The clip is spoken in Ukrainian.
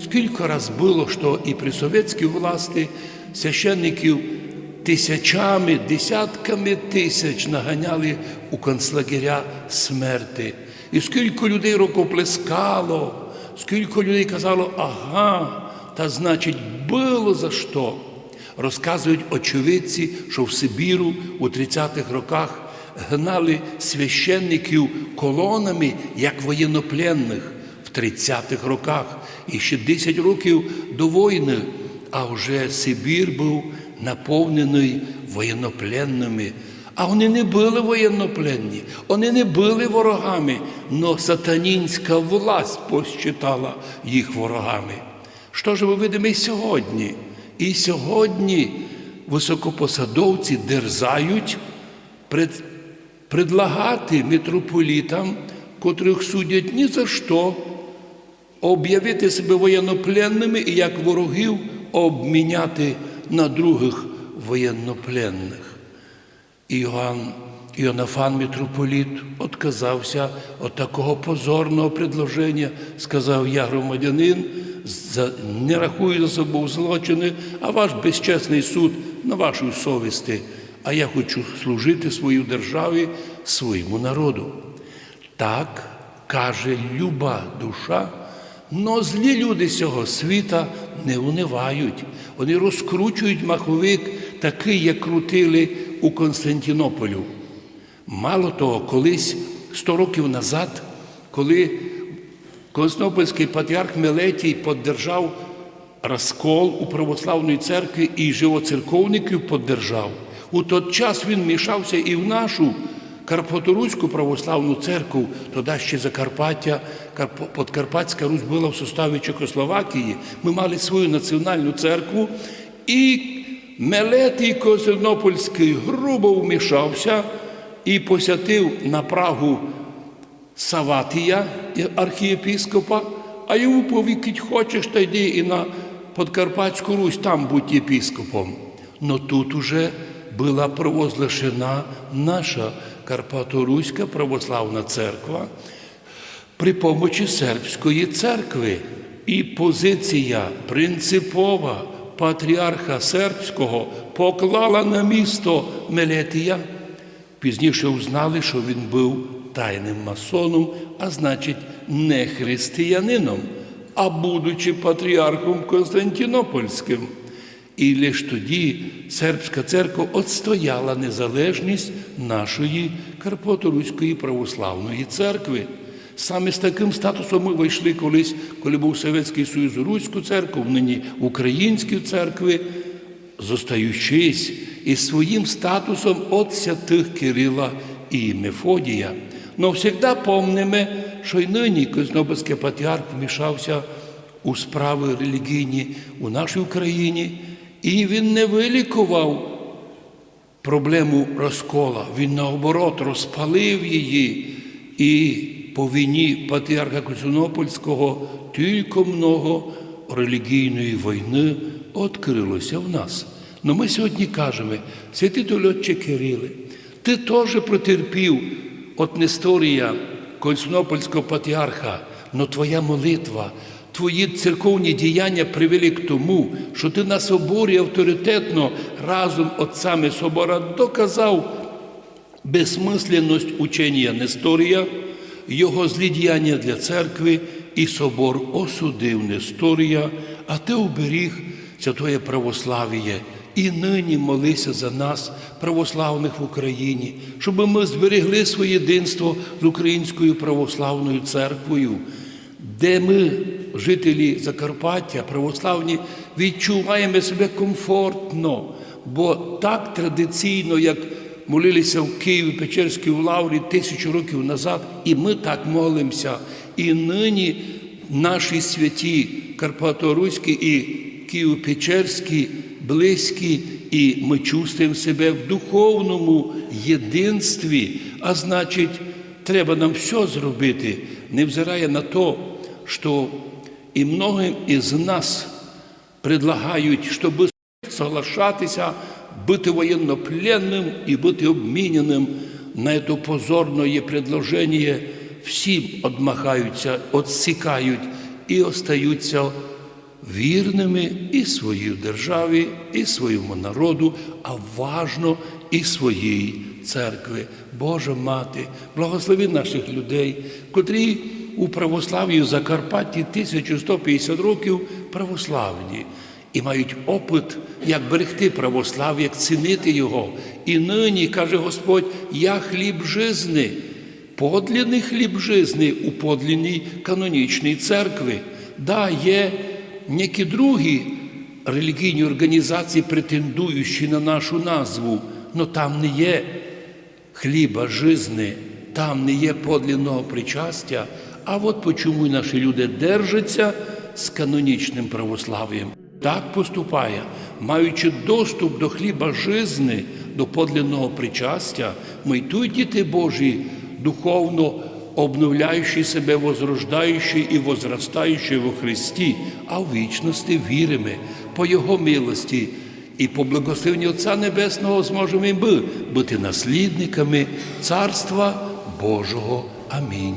Скільки раз було, що і при совєтській власті священників тисячами, десятками тисяч наганяли у концлагеря смерти. І скільки людей рукоплескало, скільки людей казало, ага, та значить, було за що. Розказують очевидці, що в Сибіру у 30-х роках гнали священників колонами, як воєннопленних в 30-х роках. І ще 10 років до війни, а вже Сибір був наповнений воєннопленними. А вони не були воєннопленні, вони не були ворогами, но сатанінська власть посчитала їх ворогами. Що ж ми видимо і сьогодні? І сьогодні високопосадовці дерзають пред, предлагати митрополітам, котрих судять ні за що, об'явити себе воєннопленними і як ворогів обміняти на других воєннопленних. Іоанн Іонафан митрополіт отказався від такого позорного предложення, сказав я, громадянин, не рахую за собою злочини, а ваш безчесний суд на вашій совісті, а я хочу служити своїй державі, своєму народу. Так каже люба душа, но злі люди цього світа не унивають. Вони розкручують маховик такий, як крутили у Константинополю. Мало того, колись 100 років назад, коли Константинопольський патріарх Мелетій поддержав розкол у православної церкві і живоцерковників поддержав, у той час він мішався і в нашу Карпаторуську православну церкву, тоді ще Закарпаття, Подкарпатська Русь була в составі Чехословакії. Ми мали свою національну церкву, і Мелетій Константинопольський грубо вмішався і посятив на Прагу Саватія, архієпіскопа, а йому повікить, хочеш, та йди і на Подкарпатську Русь, там будь єпіскопом. Но тут уже була провозглашена наша Карпаторуська православна церква при помочі сербської церкви. І позиція принципова патріарха сербського поклала на місто Мелетія. Пізніше узнали, що він був тайним масоном, а значить, не християнином, а будучи патріархом Константинопольським. І лише тоді сербська церква отстояла незалежність нашої Карпаторуської православної церкви. Саме з таким статусом ми вийшли колись, коли був Совєтський Союз Руську церкву, нині українські церкви, зостаючись із своїм статусом от святих Кирила і Мефодія. Но завжди помнимо, що й нині Константинопольський патріарх вмішався у справи релігійні у нашій Україні, і він не вилікував проблему розкола, він наоборот розпалив її. І по війні патріарха Константинопольського тільки много релігійної війни відкрилося в нас. Но ми сьогодні кажемо, святий дольотче Кириле, ти теж протерпів от Несторія Константинопольського патріарха, но твоя молитва, твої церковні діяння привели к тому, що ти на соборі авторитетно разом отцями собора доказав безсмисленність учення Несторія, його злі діяння для церкви, і собор осудив Несторія, а ти уберіг святоє православ'я. І нині молися за нас, православних в Україні, щоб ми зберегли своє єдинство з Українською православною церквою, де ми, жителі Закарпаття, православні, відчуваємо себе комфортно, бо так традиційно, як молилися в Києві Печерській в Лаврі тисячу років назад, і ми так молимося. І нині наші святі Карпаторуські і Києво-Печерські близькі, і ми чувствуємо себе в духовному єдинстві, а значить, треба нам все зробити, невзирає на те, що і многим із нас предлагають, щоб соглашатися, бути воєннопленним і бути обміняним на це позорне предложення, всі одмахаються, отсікають і остаються вірними і своїй державі, і своєму народу, а важно і своїй церкви. Божа мати, благослови наших людей, котрі у православ'ї Закарпатті 1150 років православні і мають опит, як берегти православ'я, як цінити його. І нині, каже Господь, я хліб жизни, подлінний хліб жизни у подлінній канонічній церкві. Да, є які другі релігійні організації, претендуючі на нашу назву, але там не є хліба жизни, там не є подлінного причастя. А от почому наші люди держаться з канонічним православ'ям. Так поступає, маючи доступ до хліба жизни, до подлинного причастя, ми й діти Божі, духовно обновляючи себе, возрождаючи і возростаючи во Христі, а в вічності віримо по Його милості. І по благословенню Отця Небесного зможемо ми бути наслідниками Царства Божого. Амінь.